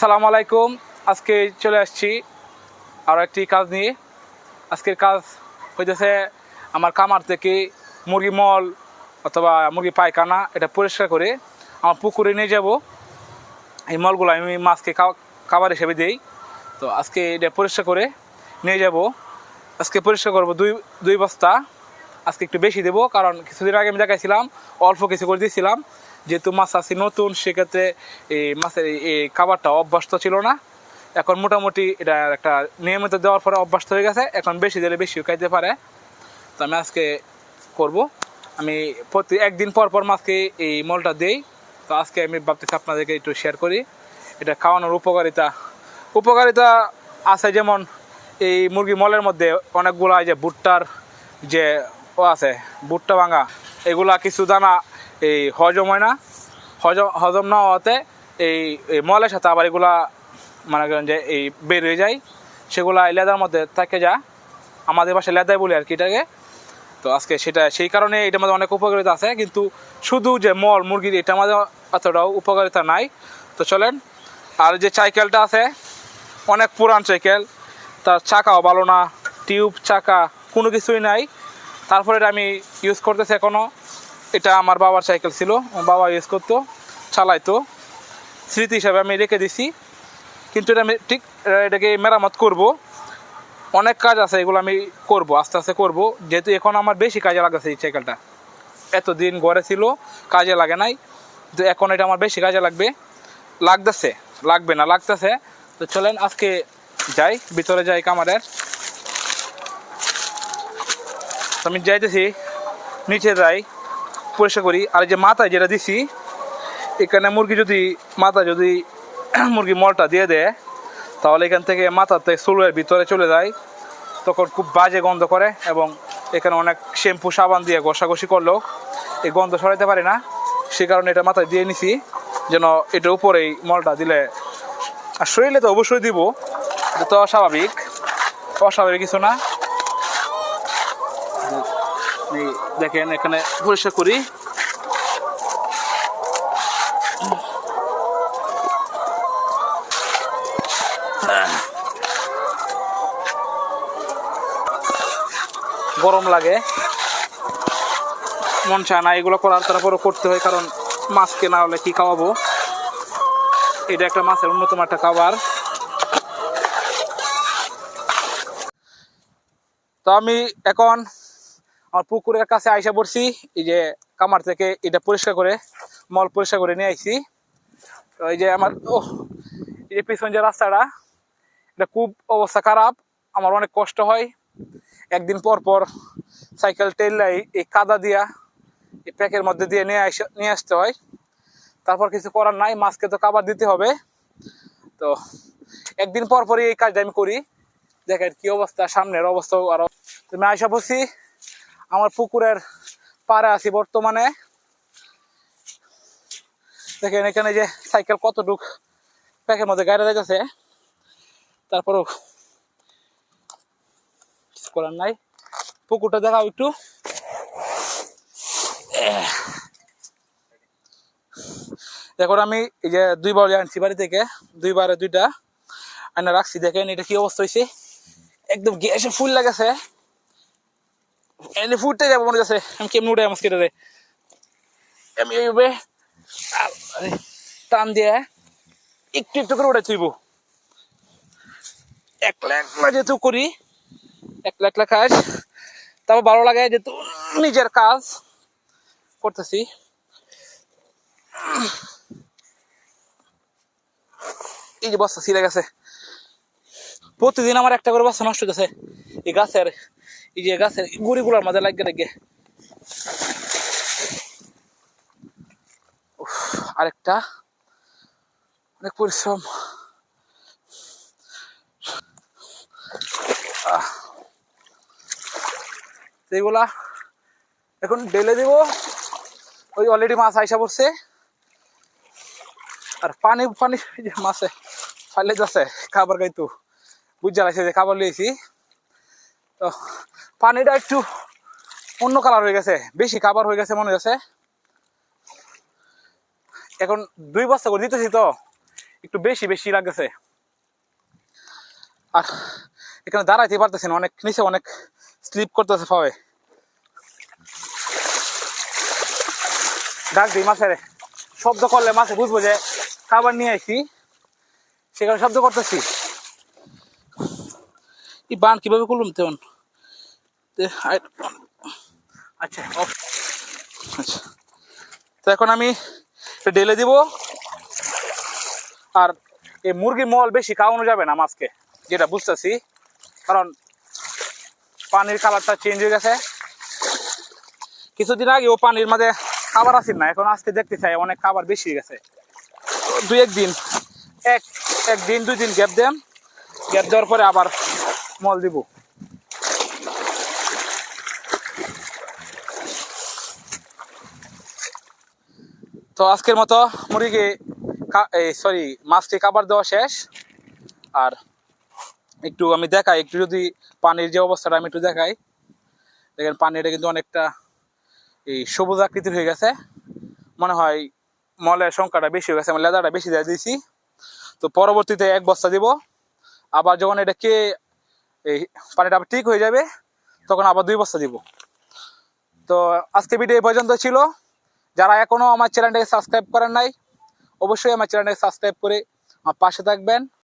সালাম আলাইকুম। আজকে চলে আসছি আরও একটি কাজ নিয়ে। আজকের কাজ হইতেছে আমার কামার থেকে মুরগি মল অথবা মুরগি পায়খানা এটা পরিষ্কার করে আমার পুকুরে নিয়ে যাব। এই মলগুলো আমি মাছকে খাবার হিসেবে দিই। তো আজকে এটা পরিষ্কার করে নিয়ে যাব। আজকে পরিষ্কার করব দুই দুই বস্তা। আজকে একটু বেশি দেবো কারণ কিছুদিন আগে আমি দেখাইছিলাম, অল্প কিছু করে দিয়েছিলাম যেহেতু মাছ আছে নতুন, সেক্ষেত্রে এই মাছের এই- খাবারটা অভ্যস্ত ছিল না। এখন মোটামুটি এটা একটা নিয়মিত দেওয়ার পরে অভ্যস্ত হয়ে গেছে। এখন বেশি দিলে বেশিও খাইতে পারে। তো আমি আজকে করব। আমি প্রতি একদিন পর পর মাছকে এই মলটা দেই। তো আজকে আমি ভাবতেছি আপনাদেরকে একটু শেয়ার করি। এটা খাওয়ানোর উপকারিতা। উপকারিতা আছে যেমন এই মুরগি মলের মধ্যে অনেকগুলো যে ভুট্টার যে ও আছে, ভুট্টা ভাঙা, এগুলা কিছু দানা এই হজম হয় না। হজম হজম না হওয়াতে এই মলের সাথে আবার এগুলা মানে করেন যে এই বের হয়ে যায়। সেগুলা লেদার মধ্যে থাকে যা, আমাদের পাশে লেদাই বলি আর কি এটাকে। তো আজকে সেটা, সেই কারণে এটার মধ্যে অনেক উপকারিতা আছে। কিন্তু শুধু যে মল, মুরগির এটা মধ্যে অতটাও উপকারিতা নাই। তো চলেন, আর যে সাইকেলটা আছে, অনেক পুরান সাইকেল তার চাকাও ভালো না, টিউব চাকা কোনো কিছুই নাই। তারপরে এটা আমি ইউজ করতেছি এখনও এটা আমার বাবার সাইকেল ছিল বাবা ইউজ করতো, চালাইতো। স্মৃতি হিসাবে আমি রেখে দিছি। কিন্তু এটা আমি ঠিক, এটাকে মেরামত করব। অনেক কাজ আছে, এগুলো আমি করব, আস্তে আস্তে করব। যেহেতু এখন আমার বেশি কাজে লাগতেছে এই সাইকেলটা। এতদিন ঘরে ছিল, কাজে লাগে নাই। তো এখন এটা আমার বেশি কাজে লাগবে। লাগতেছে, লাগবে না, লাগতেছে। তো চলেন আজকে যাই, ভিতরে যাই কামারের। আমি যাইতেছি, নিচে যাই। পরিষ্কার করি। আর যে মাথায় যেটা দিছি, এখানে মুরগি যদি মাথা যদি মুরগি মলটা দিয়ে দেয়, তাহলে এখান থেকে মাথাতে চুলের ভিতরে চলে যায়, তখন খুব বাজে গন্ধ করে এবং এখানে অনেক শ্যাম্পু, সাবান দিয়ে ঘষাঘষি করলেও এই গন্ধ সরাইতে পারে না। সে কারণে এটা মাথায় দিয়ে নিছি, যেন এটার উপরেই মলটা দিলে আর শরীরে তো অবশ্যই দিব, এটা তো স্বাভাবিক অস্বাভাবিক কিছু না। দেখেন, এখানে পরিষ্কার করি। গরম লাগে। মন চায় না, এগুলো করার তারপরও করতে হয়, কারণ মাছকে না হলে কি খাওয়াবো? এটা একটা মাছের অন্যতম একটা খাবার। তো আমি এখন আমার পুকুরের কাছে আইসা পড়ছি, এই যে কামার থেকে এটা পরিষ্কার করে, মল পরিষ্কার করে নিয়ে আইছি। তো এই যে আমার ও এই যে পিছন যে রাস্তাটা, এটা খুব অবস্থা খারাপ, আমার অনেক কষ্ট হয়। একদিন পর পর সাইকেল টেললাই এই কাদা দিয়া, এই প্যাকের মধ্যে দিয়ে নিয়ে আসে নিয়ে আসতে হয়। তারপর কিছু করার নাই, মাছকে তো কাবার দিতে হবে। তো একদিন পর পরই এই কাজটা আমি করি। দেখেন কি অবস্থা, সামনের অবস্থা আরও। তুমি আয়সা বসি আমার পুকুরের পাড়ে আছি বর্তমানে। দেখেন এখানে যে সাইকেল কতটুক প্যাকের মধ্যে গাড়ি যাইতেছে। তারপরও করার নাই। পুকুরটা দেখাও একটু। এখন আমি এই যে দুইবার আনছি বাড়ি থেকে দুইবারে দুইটা। আয়না রাখছি, দেখেন এটা কি অবস্থা হয়েছে একদম গ্যাসে ফুল লাগাছে। এনে ফুটতে যাব মনে যাচ্ছে আমি কেমন উঠে আমার কেটে আমি এইভাবে টান দিয়ে একটু একটু করে উঠে তুইব একলা একলা যেহেতু করি একলা একলা কাজ তারপর ভালো লাগে যেহেতু নিজের কাজ করতেছি। এই যে বস্তা ছিঁড়ে গেছে। প্রতিদিন আমার একটা করে বস্তা নষ্ট হতেছে এই গাছের এই যে গাছের গুড়িগুলোর মাঝে লাগিয়ে। উফ, আরেকটা। অনেক পরিশ্রম। আহ। তো এইগুলা এখন ঢেলে দিব। ওই অলরেডি মাছ আইসা পড়ছে। আর পানি পানি মাছে ফাইলে যাচ্ছে খাবার খাইতো। বুঝা লাগছে যে খাবার লিয়েছি তো পানিটা একটু অন্য কালার হয়ে গেছে, বেশি খাবার হয়ে গেছে মনে হচ্ছে। এখন দুই বস্তা করে দিতেছি তো, একটু বেশি বেশি লাগতেছে। আর এখানে দাঁড়াইতে পারতেছি না, অনেক, নিচে অনেক স্লিপ করতেছে পাবে ডাক দিই মাছের। শব্দ করলে মাছে বুঝব যে খাবার নিয়ে আসি সেখানে শব্দ করতেছি। এই বান কীভাবে করলাম তেমন? আচ্ছা। আচ্ছা। তো এখন আমি ঢেলে দিব। আর এই মুরগি মল বেশি খাওয়ানো যাবে না মাছকে, যেটা বুঝতেছি। কারণ পানির কালারটা চেঞ্জ হয়ে গেছে। কিছুদিন আগে ও পানির মাঝে খাবার আসিল না, এখন আজকে দেখতে চাই, অনেক খাবার বেশি হয়ে গেছে। দুই একদিন, এক, একদিন দুই দিন গ্যাপ দেন গ্যাপ দেওয়ার পরে আবার মল দিব। তো আজকের মতো মুরগি সরি মাছটি খাবার দেওয়া শেষ। আর একটু আমি দেখাই, একটু যদি পানির যে অবস্থাটা আমি একটু দেখাই। দেখেন, পানিটা কিন্তু অনেকটা এই সবুজ আকৃতির হয়ে গেছে। মনে হয় মলের সংখ্যাটা বেশি হয়ে গেছে আমি লেদারটা বেশি দিয়ে দিয়েছি। তো পরবর্তীতে এক বস্তা দিব। আবার যখন এটা কে এই পানিটা আবার ঠিক হয়ে যাবে, তখন আবার দুই বস্তা দিব। তো আজকে ভিডিও এই পর্যন্ত ছিল। যারা এখনও আমার চ্যানেলটাকে সাবস্ক্রাইব করেন নাই, অবশ্যই আমার চ্যানেলটাকে সাবস্ক্রাইব করে আমার পাশে থাকবেন।